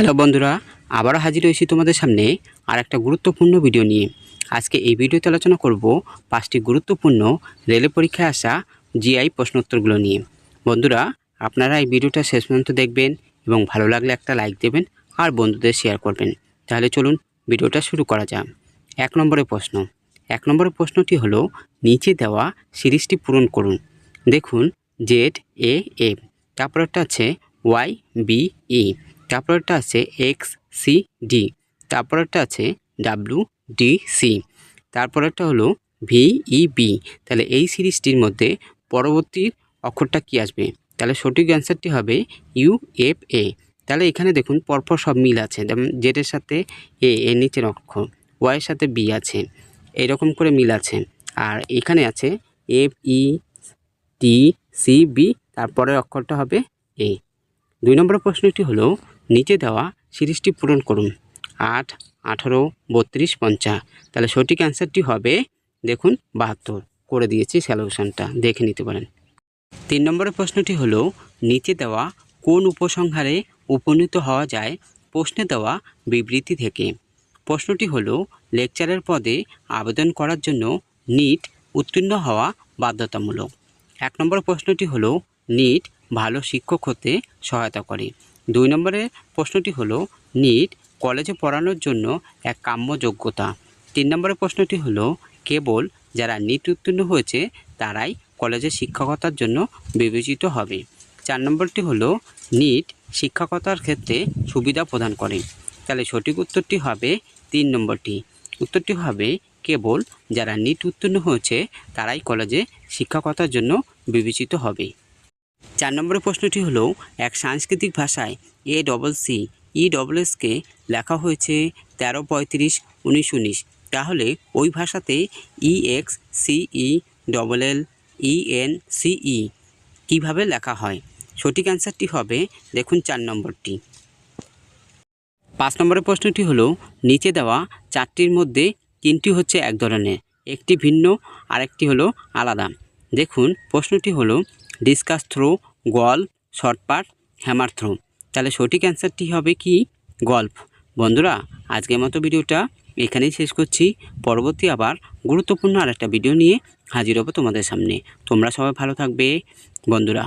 Hello বন্ধুরা, আবারও হাজির হয়েছি তোমাদের সামনে আর একটা গুরুত্বপূর্ণ ভিডিও নিয়ে। আজকে এই ভিডিওতে আলোচনা করব পাঁচটি গুরুত্বপূর্ণ রেলে পরীক্ষায় আসা জিআই প্রশ্নোত্তরগুলো নিয়ে। বন্ধুরা, আপনারা এই ভিডিওটা শেষ পর্যন্ত দেখবেন এবং ভালো লাগলে একটা লাইক দেবেন আর বন্ধুদের শেয়ার করবেন। তাহলে চলুন ভিডিওটা শুরু করা যাক। এক নম্বরের প্রশ্ন। এক নম্বরের প্রশ্নটি হলো, নিচে দেওয়া সিরিজটি পূরণ করুন। দেখুন, জেড, এ, এফ। তারপরটা আছে ওয়াই, বি, ই। তারপরটা আছে এক্স সি ডি তারপরটা আছে ডাব্লু ডি সি তারপরেরটা হলো ভি ই বি তাহলে এই সিরিজটির মধ্যে পরবর্তী অক্ষরটা কি আসবে? তাহলে সঠিক অ্যান্সারটি হবে ইউ এফ এ তাহলে এখানে দেখুন পরপর সব মিল আছে। যেমন জেডের সাথে এ এর নিচের অক্ষর ওয়াইয়ের সাথে বি আছে। এরকম করে মিল আছে। আর এখানে আছে F E T C B তারপরের অক্ষরটা হবে এ দুই নম্বর প্রশ্নটি হলো নিচে দেওয়া সিরিজটি পূরণ করুন। আট, আঠারো, বত্রিশ, পঞ্চাশ। তাহলে সঠিক অ্যান্সারটি হবে, দেখুন, বাহাত্তর। করে দিয়েছি সলিউশনটা দেখে নিতে পারেন। তিন নম্বরের প্রশ্নটি হলো, নিচে দেওয়া কোন উপসংহারে উপনীত হওয়া যায়? প্রশ্নে দেওয়া বিবৃতি থেকে। প্রশ্নটি হলো, লেকচারের পদে আবেদন করার জন্য নিট উত্তীর্ণ হওয়া বাধ্যতামূলক। এক নম্বর প্রশ্নটি হলো, নিট ভালো শিক্ষক হতে সহায়তা করে। দুই নম্বরের প্রশ্নটি হলো, নিট কলেজে পড়ানোর জন্য এক কাম্য যোগ্যতা। তিন নম্বরের প্রশ্নটি হলো, কেবল যারা নিট উত্তীর্ণ হয়েছে তারাই কলেজে শিক্ষকতার জন্য বিবেচিত হবে। চার নম্বরটি হলো, নিট শিক্ষকতার ক্ষেত্রে সুবিধা প্রদান করে। তাহলে সঠিক উত্তরটি হবে তিন নম্বরটি। উত্তরটি হবে, কেবল যারা নিট উত্তীর্ণ হয়েছে তারাই কলেজে শিক্ষকতার জন্য বিবেচিত হবে। চার নম্বরের প্রশ্নটি হলো, এক সাংস্কৃতিক ভাষায় A double C E double S K লেখা হয়েছে তেরো পঁয়ত্রিশ উনিশ উনিশ। তাহলে ওই ভাষাতে E X C E double L E N C E কীভাবে লেখা হয়? সঠিক অ্যান্সারটি হবে, দেখুন চার নম্বরটি। পাঁচ নম্বরের প্রশ্নটি হলো, নিচে দেওয়া চারটির মধ্যে তিনটি হচ্ছে এক ধরনের, একটি ভিন্ন, আরেকটি হলো আলাদা। দেখুন, প্রশ্নটি হলো discus throw golf shot put hammer throw তাহলে সঠিক অ্যান্সারটি হবে কি? গল্ফ। বন্ধুরা, আজকের মতো ভিডিওটা এখানেই শেষ করছি। পরবর্তী আবার গুরুত্বপূর্ণ আর একটা ভিডিও নিয়ে হাজির হব তোমাদের সামনে। তোমরা সবাই ভালো থাকবে। বন্ধুরা।